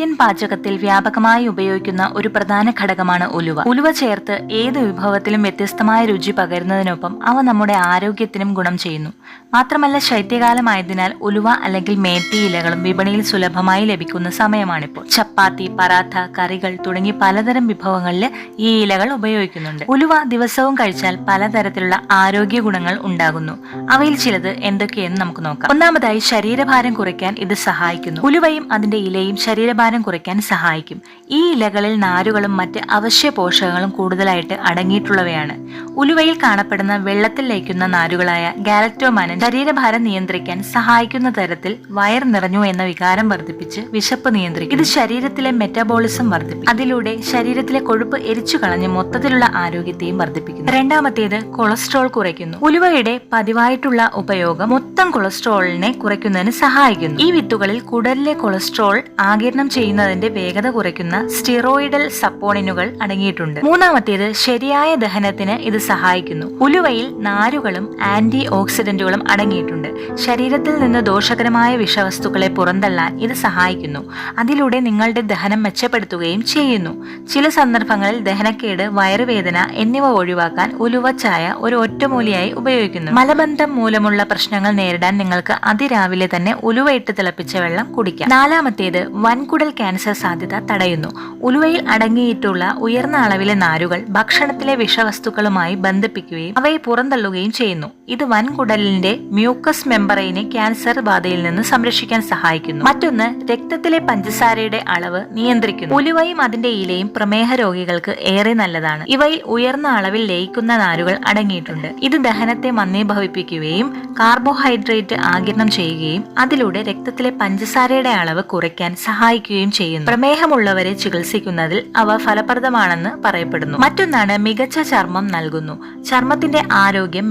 Indian പാചകത്തിൽ വ്യാപകമായി ഉപയോഗിക്കുന്ന ഒരു പ്രധാന ഘടകമാണ് ഉലുവ. ഉലുവ ചേർത്ത് ഏത് വിഭവത്തിലും വ്യത്യസ്തമായ രുചി പകരുന്നതിനൊപ്പം അവ നമ്മുടെ ആരോഗ്യത്തിനും ഗുണം ചെയ്യുന്നു. മാത്രമല്ല ശൈത്യകാലമായതിനാൽ ഉലുവ അല്ലെങ്കിൽ മേത്തി ഇലകളും വിപണിയിൽ സുലഭമായി ലഭിക്കുന്ന സമയമാണിപ്പോൾ. ചപ്പാത്തി പറാത്ത കറികൾ തുടങ്ങി പലതരം വിഭവങ്ങളിൽ ഈ ഇലകൾ ഉപയോഗിക്കുന്നുണ്ട്. ഉലുവ ദിവസവും കഴിച്ചാൽ പലതരത്തിലുള്ള ആരോഗ്യ ഗുണങ്ങൾ ഉണ്ടാകുന്നു. അവയിൽ ചിലത് എന്തൊക്കെയെന്ന് നമുക്ക് നോക്കാം. ഒന്നാമതായി ശരീരഭാരം കുറയ്ക്കാൻ ഇത് സഹായിക്കുന്നു. ഉലുവയും അതിന്റെ ഇലയും ശരീരഭാരം കുറയ്ക്കാൻ സഹായിക്കും. ഈ ഇലകളിൽ നാരുകളും മറ്റ് അവശ്യ പോഷകങ്ങളും കൂടുതലായിട്ട് അടങ്ങിയിട്ടുള്ളവയാണ്. ഉലുവയിൽ കാണപ്പെടുന്ന വെള്ളത്തിൽ ലയിക്കുന്ന നാരുകളായ ഗാലക്ടോമാനൻ ശരീരഭാരം നിയന്ത്രിക്കാൻ സഹായിക്കുന്ന തരത്തിൽ വയർ നിറഞ്ഞു എന്ന വികാരം വർദ്ധിപ്പിച്ച് വിശപ്പ് നിയന്ത്രിക്കും. ഇത് ശരീരത്തിലെ മെറ്റബോളിസം വർദ്ധിപ്പിക്കും. അതിലൂടെ ശരീരത്തിലെ കൊഴുപ്പ് എരിച്ചു കളഞ്ഞ് മൊത്തത്തിലുള്ള ആരോഗ്യത്തെയും വർദ്ധിപ്പിക്കുന്നു. രണ്ടാമത്തേത് കൊളസ്ട്രോൾ കുറയ്ക്കുന്നു. ഉലുവയുടെ പതിവായിട്ടുള്ള ഉപയോഗം മൊത്തം കൊളസ്ട്രോളിനെ കുറയ്ക്കുന്നതിന് സഹായിക്കുന്നു. ഈ വിത്തുകളിൽ കുടലിലെ കൊളസ്ട്രോൾ ആകിരണം ചെയ്യുന്നതിന്റെ വേഗത കുറയ്ക്കുന്ന സ്റ്റിറോയിഡൽ സപ്പോണിനുകൾ അടങ്ങിയിട്ടുണ്ട്. മൂന്നാമത്തേത് ശരിയായ ദഹനത്തിന് ഇത് സഹായിക്കുന്നു. ഉലുവയിൽ നാരുകളും ആന്റി ഓക്സിഡന്റുകളും അടങ്ങിയിട്ടുണ്ട്. ശരീരത്തിൽ നിന്ന് ദോഷകരമായ വിഷവസ്തുക്കളെ പുറന്തള്ളാൻ ഇത് സഹായിക്കുന്നു. അതിലൂടെ നിങ്ങളുടെ ദഹനം മെച്ചപ്പെടുത്തുകയും ചെയ്യുന്നു. ചില സന്ദർഭങ്ങളിൽ ദഹനക്കേട് വയറുവേദന എന്നിവ ഒഴിവാക്കാൻ ഉലുവ ചായ ഒരു ഒറ്റമൂലിയായി ഉപയോഗിക്കുന്നു. മലബന്ധം മൂലമുള്ള പ്രശ്നങ്ങൾ നേരിടാൻ നിങ്ങൾക്ക് അതിരാവിലെ തന്നെ ഉലുവയിട്ട് തിളപ്പിച്ച വെള്ളം കുടിക്കാം. നാലാമത്തേത് വൻകുടൽ ക്യാൻസർ സാധ്യത തടയുന്നു. ഉലുവയിൽ അടങ്ങിയിട്ടുള്ള ഉയർന്ന അളവിലെ നാരുകൾ ഭക്ഷണത്തിലെ വിഷവസ്തുക്കളുമായി ബന്ധിപ്പിക്കുകയും അവയെ പുറന്തള്ളുകയും ചെയ്യുന്നു. ഇത് വൻകുടലിന്റെ മ്യൂക്കസ് മെമ്പറൈനെ ക്യാൻസർ ബാധയിൽ നിന്ന് സംരക്ഷിക്കാൻ സഹായിക്കുന്നു. മറ്റൊന്ന് രക്തത്തിലെ പഞ്ചസാരയുടെ അളവ് നിയന്ത്രിക്കുന്നു. ഉലുവയും അതിന്റെ ഇലയും പ്രമേഹ രോഗികൾക്ക് ഏറെ നല്ലതാണ്. ഇവയിൽ ഉയർന്ന അളവിൽ ലയിക്കുന്ന നാരുകൾ അടങ്ങിയിട്ടുണ്ട്. ഇത് ദഹനത്തെ മന്ദീഭവിപ്പിക്കുകയും കാർബോഹൈഡ്രേറ്റ് ആകിരണം ചെയ്യുകയും അതിലൂടെ രക്തത്തിലെ പഞ്ചസാരയുടെ അളവ് കുറയ്ക്കാൻ സഹായിക്കുകയും ചെയ്യുന്നു. പ്രമേഹമുള്ളവരെ ചികിത്സിക്കുന്നതിൽ അവ ഫലപ്രദമാണെന്ന് പറയപ്പെടുന്നു. മറ്റൊന്നാണ് മികച്ച ചർമ്മം നൽകുന്നു. ചർമ്മത്തിന്റെ ആരോഗ്യം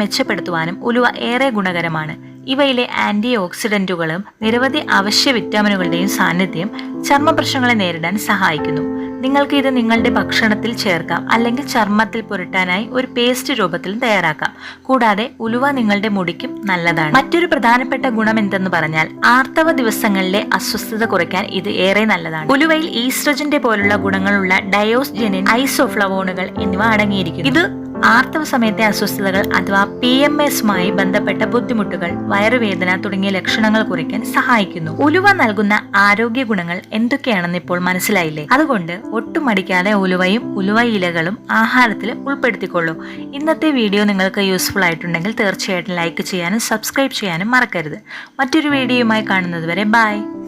മെച്ചപ്പെടുത്തുവാനും ഉലുവ ഏറെ ഗുണകരമാണ്. ഇവയിലെ ആന്റി ഓക്സിഡന്റുകളും നിരവധി അവശ്യ വിറ്റാമിനുകളുടെയും സാന്നിധ്യം ചർമ്മ പ്രശ്നങ്ങളെ നേരിടാൻ സഹായിക്കുന്നു. നിങ്ങൾക്ക് ഇത് നിങ്ങളുടെ ഭക്ഷണത്തിൽ ചേർക്കാം അല്ലെങ്കിൽ ചർമ്മത്തിൽ പുരട്ടാനായി ഒരു പേസ്റ്റ് രൂപത്തിൽ തയ്യാറാക്കാം. കൂടാതെ ഉലുവ നിങ്ങളുടെ മുടിക്കും നല്ലതാണ്. മറ്റൊരു പ്രധാനപ്പെട്ട ഗുണം എന്തെന്ന് പറഞ്ഞാൽ ആർത്തവ ദിവസങ്ങളിലെ അസ്വസ്ഥത കുറയ്ക്കാൻ ഇത് ഏറെ നല്ലതാണ്. ഉലുവയിൽ ഈസ്ട്രജന്റെ പോലുള്ള ഗുണങ്ങളുള്ള ഡയോസ്ജെനിൻ ഐസോഫ്ലവോണുകൾ എന്നിവ അടങ്ങിയിരിക്കുന്നു. ഇത് ആർത്തവ സമയത്തെ അസ്വസ്ഥതകൾ അഥവാ പി എം എസുമായി ബന്ധപ്പെട്ട ബുദ്ധിമുട്ടുകൾ വയറുവേദന തുടങ്ങിയ ലക്ഷണങ്ങൾ കുറയ്ക്കാൻ സഹായിക്കുന്നു. ഉലുവ നൽകുന്ന ആരോഗ്യ ഗുണങ്ങൾ എന്തൊക്കെയാണെന്ന് ഇപ്പോൾ മനസ്സിലായില്ലേ? അതുകൊണ്ട് ഒട്ടും മടിക്കാതെ ഉലുവയും ഉലുവ ഇലകളും ആഹാരത്തിൽ ഉൾപ്പെടുത്തിക്കൊള്ളൂ. ഇന്നത്തെ വീഡിയോ നിങ്ങൾക്ക് യൂസ്ഫുൾ ആയിട്ടുണ്ടെങ്കിൽ തീർച്ചയായിട്ടും ലൈക്ക് ചെയ്യാനും സബ്സ്ക്രൈബ് ചെയ്യാനും മറക്കരുത്. മറ്റൊരു വീഡിയോയുമായി കാണുന്നതുവരെ ബൈ